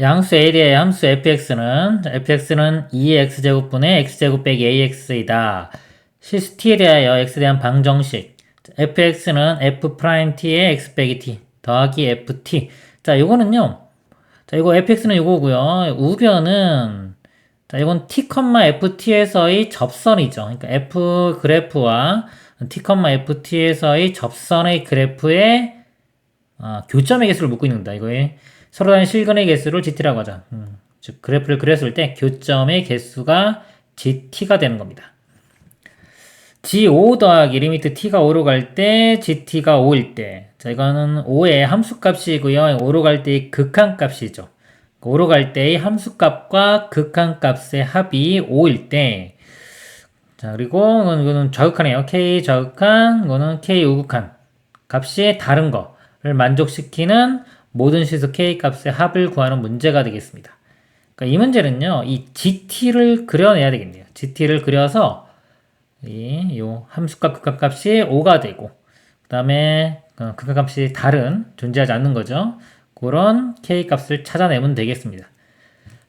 양수 A의 함수 fx는 fx는 2x제곱분의 x제곱 빼기 ax이다. t에 대하여 x에 대한 방정식. Fx는 f't의 x 빼기 t 더하기 ft 자 요거는요. 자 이거 fx는 요거고요. 우변은 자 이건 t, ft에서의 접선이죠. 그러니까 f 그래프와 t, ft에서의 접선의 그래프의 아, 교점의 개수를 묻고 있는 겁니다 이거에 서로 다른 실근의 개수를 GT라고 하자. 음, 즉 그래프를 그렸을 때 교점의 개수가 GT가 되는 겁니다. G5 더하기 리미트 T가 5로 갈 때 GT가 5일 때. 자, 이거는 5의 함수값이고요. 5로 갈 때의 극한값이죠. 5로 갈 때의 함수값과 극한값의 합이 5일 때. 자, 그리고 이거는 좌극한이에요. K 좌극한, 이거는 K 우극한. 값이 다른 거를 만족시키는 모든 시수 k 값의 합을 구하는 문제가 되겠습니다. 그러니까 이 문제는요, 이 gt를 그려내야 되겠네요. gt를 그려서 이 요 함수값 극값값이 5가 되고 그 다음에 극값값이 다른 존재하지 않는 거죠. 그런 k 값을 찾아내면 되겠습니다.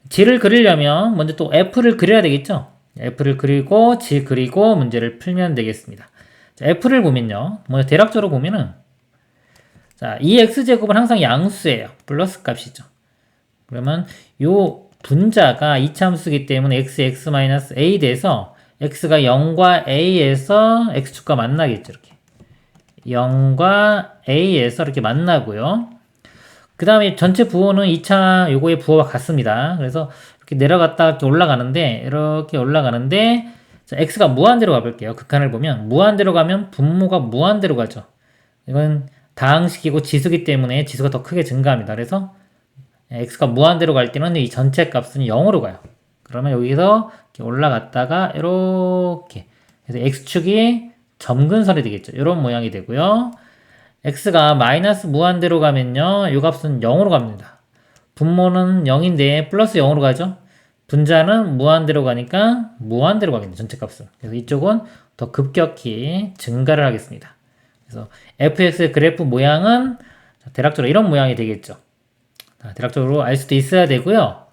g를 그리려면 먼저 또 f를 그려야 되겠죠. f를 그리고 g 그리고 문제를 풀면 되겠습니다. 자, f를 보면요. 먼저 대략적으로 보면은 자, 이 x제곱은 항상 양수예요. 플러스 값이죠. 그러면 요 분자가 이차함수기 때문에 x, x-a 돼서 x가 0과 a에서 x축과 만나겠죠. 이렇게. 0과 a에서 이렇게 만나고요. 그 다음에 전체 부호는 2차 요거의 부호와 같습니다. 그래서 이렇게 내려갔다 이렇게 올라가는데 이렇게 올라가는데 자, x가 무한대로 가볼게요. 극한을 보면 무한대로 가면 분모가 무한대로 가죠. 이건 다항식이고 지수기 때문에 지수가 더 크게 증가합니다. 그래서 x가 무한대로 갈 때는 이 전체 값은 0으로 가요. 그러면 여기서 올라갔다가 이렇게 그래서 x축이 점근선이 되겠죠. 이런 모양이 되고요. x가 마이너스 무한대로 가면요. 이 값은 0으로 갑니다. 분모는 0인데 플러스 0으로 가죠. 분자는 무한대로 가니까 무한대로 가겠네요. 전체 값은. 그래서 이쪽은 더 급격히 증가를 하겠습니다. 그래서 fx의 그래프 모양은 대략적으로 이런 모양이 되겠죠. 대략적으로 알 수도 있어야 되고요.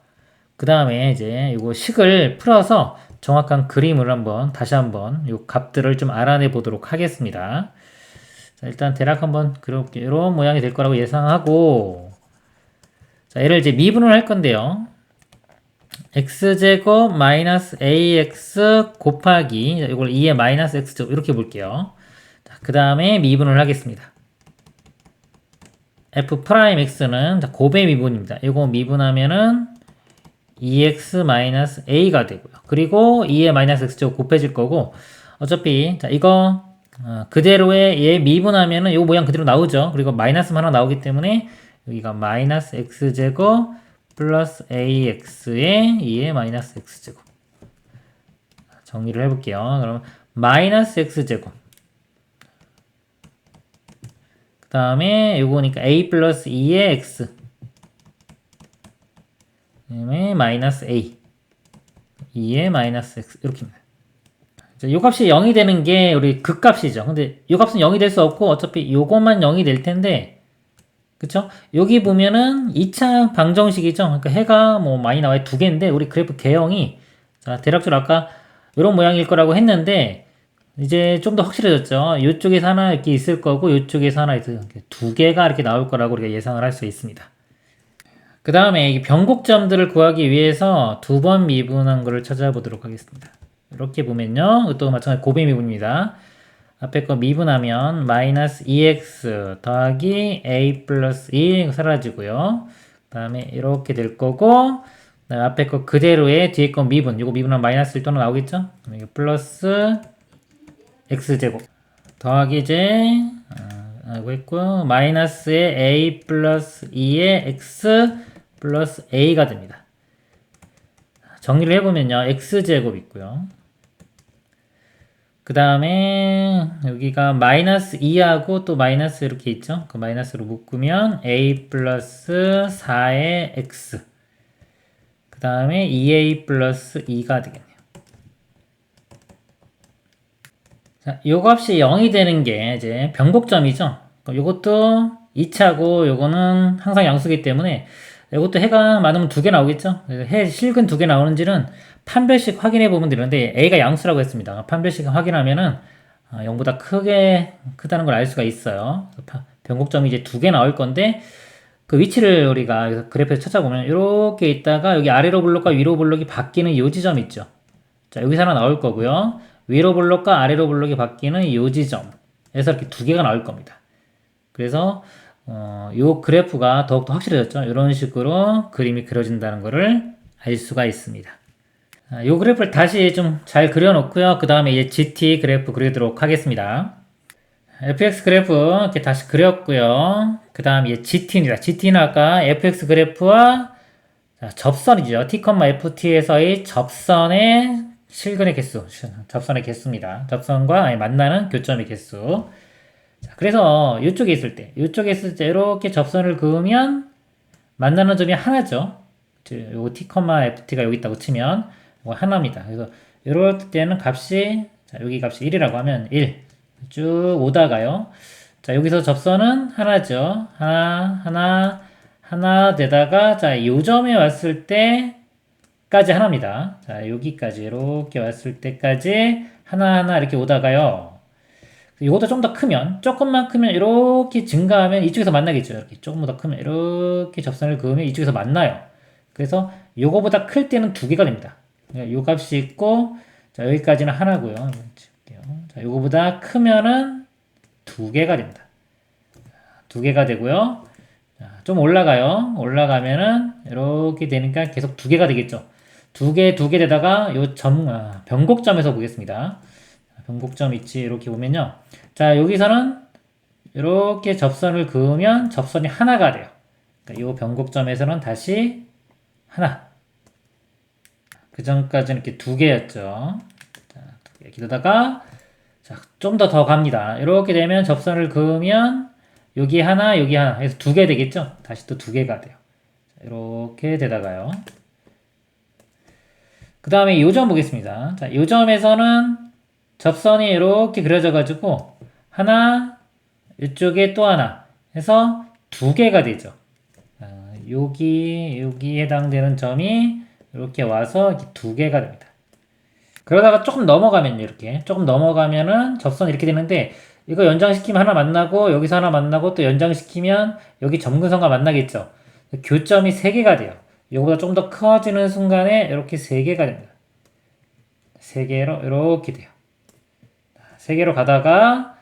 그 다음에 이제 이거 식을 풀어서 정확한 그림을 한번 다시 한번 이 값들을 좀 알아내 보도록 하겠습니다. 자, 일단 대략 한번 그렇게 이런 모양이 될 거라고 예상하고 자, 얘를 이제 미분을 할 건데요. x제곱 마이너스 ax 곱하기 이걸 2의 마이너스 x제곱 이렇게 볼게요. 그 다음에 미분을 하겠습니다. f'x는 곱의 미분입니다. 이거 미분하면은 2x-a가 되고요. 그리고 2의 마이너스 x제곱 곱해질 거고 어차피 자 이거 어, 그대로의 얘 미분하면은 이 모양 그대로 나오죠. 그리고 마이너스 하나 나오기 때문에 여기가 마이너스 x제곱 플러스 ax의 2의 마이너스 x제곱 정리를 해볼게요. 그럼 마이너스 x제곱 그 다음에 요거니까 a 플러스 2의 x 그 다음에 마이너스 a 2의 마이너스 x 이렇게 입니다. 자, 요 값이 0이 되는 게 우리 극값이죠. 근데 요 값은 0이 될 수 없고 어차피 요것만 0이 될 텐데 그쵸? 여기 보면은 2차 방정식이죠. 그러니까 해가 뭐 많이 나와요. 두 개인데 우리 그래프 개형이 자, 대략적으로 아까 이런 모양일 거라고 했는데 이제 좀 더 확실해졌죠. 이쪽에서 하나 이렇게 있을 거고 이쪽에서 하나 있을 두 개가 이렇게 나올 거라고 우리가 예상을 할 수 있습니다. 그 다음에 변곡점들을 구하기 위해서 두 번 미분한 거를 찾아보도록 하겠습니다. 이렇게 보면요. 또 마찬가지 고배 미분입니다. 앞에 거 미분하면 마이너스 2x 더하기 a 플러스 2 사라지고요. 그 다음에 이렇게 될 거고 앞에 거 그대로의 뒤에 거 미분 이거 미분하면 마이너스 1 또는 나오겠죠? 플러스 x제곱 더하기 이제 아, 알고 있고 마이너스의 a 플러스 2의 x 플러스 a가 됩니다. 정리를 해보면요. x제곱 있고요. 그 다음에 여기가 마이너스 2하고 또 마이너스 이렇게 있죠. 그 마이너스로 묶으면 a 플러스 4의 x 그 다음에 2a 플러스 2가 되겠네요. 자, 요 값이 0이 되는 게 이제 변곡점이죠. 요것도 2차고 요거는 항상 양수기 때문에 이것도 해가 많으면 두 개 나오겠죠? 해 실근 두 개 나오는지는 판별식 확인해 보면 되는데 A가 양수라고 했습니다. 판별식 확인하면은 아, 0보다 크게 크다는 걸 알 수가 있어요. 변곡점이 이제 두 개 나올 건데 그 위치를 우리가 그래프에서 찾아보면 이렇게 있다가 여기 아래로 블록과 위로 블록이 바뀌는 이 지점 있죠. 자 여기서 하나 나올 거고요. 위로 블록과 아래로 블록이 바뀌는 이 지점에서 이렇게 두 개가 나올 겁니다. 그래서 어, 요 그래프가 더욱더 확실해졌죠. 이런 식으로 그림이 그려진다는 것을 알 수가 있습니다. 아, 요 그래프를 다시 좀 잘 그려놓고요. 그 다음에 이제 GT 그래프 그리도록 하겠습니다. fx 그래프 이렇게 다시 그렸고요. 그 다음 이제 GT입니다. GT는 아까 fx 그래프와 자, 접선이죠. t, ft에서의 접선의 실근의 개수, 접선의 개수입니다. 접선과 만나는 교점의 개수. 자, 그래서 이쪽에 있을 때, 이쪽에 있을 때 이렇게 접선을 그으면 만나는 점이 하나죠. 그, 요거 t, ft가 여기 있다고 치면 이거 하나입니다. 그래서 이럴 때는 값이 자, 여기 값이 1이라고 하면 1. 쭉 오다가요. 자, 여기서 접선은 하나죠. 하나, 하나, 하나 되다가 자, 요 점에 왔을 때 까지 하나입니다. 자, 여기까지 이렇게 왔을 때까지 하나하나 이렇게 오다가요. 이것도 좀 더 크면 조금만 크면 이렇게 증가하면 이쪽에서 만나겠죠. 이렇게 조금 더 크면 이렇게 접선을 그으면 이쪽에서 만나요. 그래서 요거보다 클 때는 두 개가 됩니다. 그러니까 요 값이 있고 자, 여기까지는 하나고요. 자, 요거보다 크면은 두 개가 됩니다. 두 개가 되고요. 자, 좀 올라가요. 올라가면은 이렇게 되니까 계속 두 개가 되겠죠. 두 개, 두 개 되다가 요 점, 아, 변곡점에서 보겠습니다. 변곡점 있지 이렇게 보면요. 자 여기서는 이렇게 접선을 그으면 접선이 하나가 돼요. 그러니까 이 변곡점에서는 다시 하나. 그 전까지는 이렇게 두 개였죠. 자, 두 개. 기다다가 좀더더 갑니다. 이렇게 되면 접선을 그으면 여기 하나, 여기 하나 해서 두 개 되겠죠? 다시 또 두 개가 돼요. 자, 이렇게 되다가요. 그 다음에 요점 보겠습니다. 자, 요점에서는 접선이 이렇게 그려져 가지고 하나 이쪽에 또 하나 해서 두 개가 되죠. 아, 여기 여기 해당되는 점이 이렇게 와서 이렇게 두 개가 됩니다. 그러다가 조금 넘어가면 이렇게 조금 넘어가면은 접선 이렇게 되는데 이거 연장시키면 하나 만나고 여기서 하나 만나고 또 연장시키면 여기 점근선과 만나겠죠. 교점이 세 개가 돼요. 이거보다 좀 더 커지는 순간에 이렇게 세 개가 됩니다. 세 개로 이렇게 돼요. 세 개로 가다가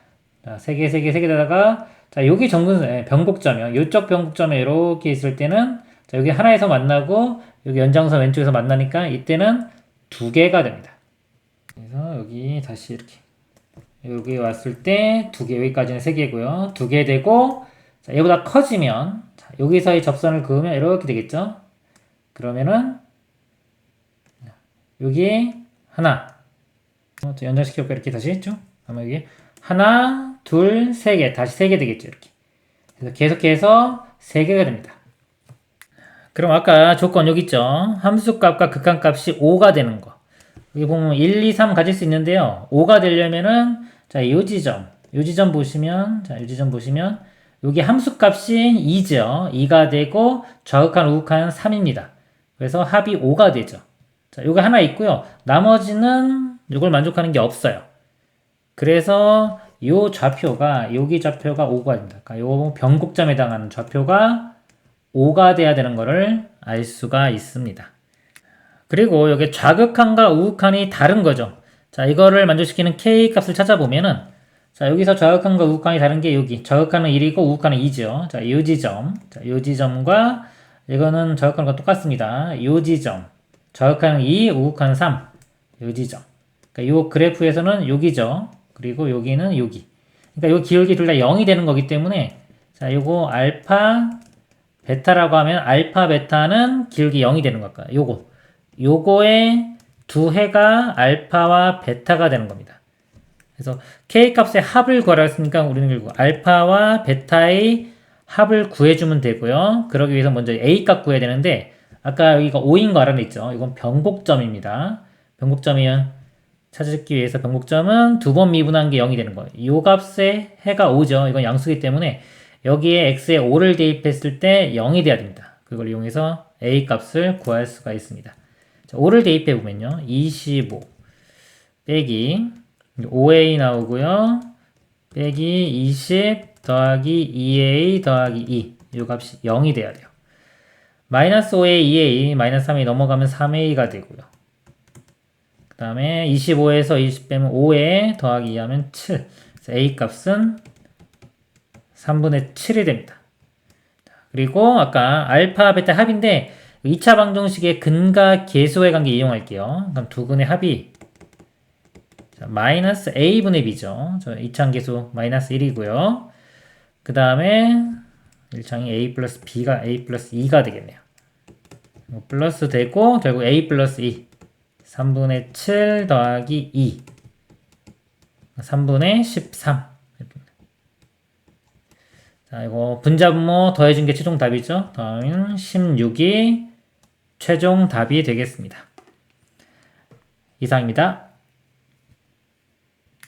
자, 세 개, 세 개, 세 개 되다가 자, 여기 정근 예, 변곡점이요. 이쪽 변곡점에 이렇게 있을 때는 자, 여기 하나에서 만나고 여기 연장선 왼쪽에서 만나니까 이때는 두 개가 됩니다. 그래서 여기 다시 이렇게 여기 왔을 때 두 개, 여기까지는 세 개고요. 두 개 되고 자, 얘보다 커지면 자, 여기서의 접선을 그으면 이렇게 되겠죠. 그러면은 여기 하나 연장시켜볼까 이렇게 다시 했죠. 아마 여기 하나, 둘, 세 개, 다시 세 개 되겠죠 이렇게. 그래서 계속해서 세 개가 됩니다. 그럼 아까 조건 여기 있죠. 함수값과 극한값이 5가 되는 거. 여기 보면 1, 2, 3 가질 수 있는데요. 5가 되려면은 자, 요 지점, 요 지점 보시면 자, 요 지점 보시면 여기 함수값이 2죠. 2가 되고 좌극한 우극한 3입니다. 그래서 합이 5가 되죠. 자, 요거 하나 있고요. 나머지는 이걸 만족하는 게 없어요. 그래서 요 좌표가 여기 좌표가 5가 됩니다. 그러니까 요 변곡점에 해당하는 좌표가 5가 돼야 되는 것을 알 수가 있습니다. 그리고 여기 좌극한과 우극한이 다른 거죠. 자, 이거를 만족시키는 k 값을 찾아보면은 자, 여기서 좌극한과 우극한이 다른 게 여기 좌극한은 1이고 우극한은 2죠. 자, 요 지점. 자, 요 지점과 이거는 좌극한과 똑같습니다. 요 지점. 좌극한은 2, 우극한은 3. 요 지점. 그러니까 요 그래프에서는 여기죠. 그리고 여기는 여기. 그러니까 요 기울기 둘 다 0이 되는 거기 때문에 자, 요거 알파 베타라고 하면 알파 베타는 기울기 0이 되는 걸까요? 요거. 요거의 두 해가 알파와 베타가 되는 겁니다. 그래서 k 값의 합을 구하라 했으니까 우리는 결국 알파와 베타의 합을 구해주면 되고요. 그러기 위해서 먼저 a 값 구해야 되는데 아까 여기가 5인 거 알아냈죠? 이건 변곡점입니다. 변곡점이면 찾기 위해서 변곡점은 두 번 미분한 게 0이 되는 거예요. 이 값의 해가 5죠. 이건 양수기 때문에 여기에 x에 5를 대입했을 때 0이 돼야 됩니다. 그 그걸 이용해서 a 값을 구할 수가 있습니다. 자, 5를 대입해 보면요. 25 빼기 5a 나오고요. 빼기 20 더하기 2a 더하기 2. 이 값이 0이 돼야 돼요. 마이너스 5a, 2a, 마이너스 3a 넘어가면 3a가 되고요. 그 다음에 25에서 20 빼면 5에 더하기 2 하면 7. 그래서 a 값은 3분의 7이 됩니다. 그리고 아까 알파, 베타 합인데 2차 방정식의 근과 계수의 관계 이용할게요. 그럼 두 근의 합이 자, 마이너스 a분의 b죠. 저 2차항 계수 마이너스 1이고요. 그 다음에 1차항이 a 플러스 b가 a 플러스 2가 되겠네요. 뭐 플러스 되고 결국 a 플러스 2 3분의 7 더하기 2 3분의 13 자, 이거 분자분모 더해준 게 최종 답이죠. 다음은 16이 최종 답이 되겠습니다. 이상입니다.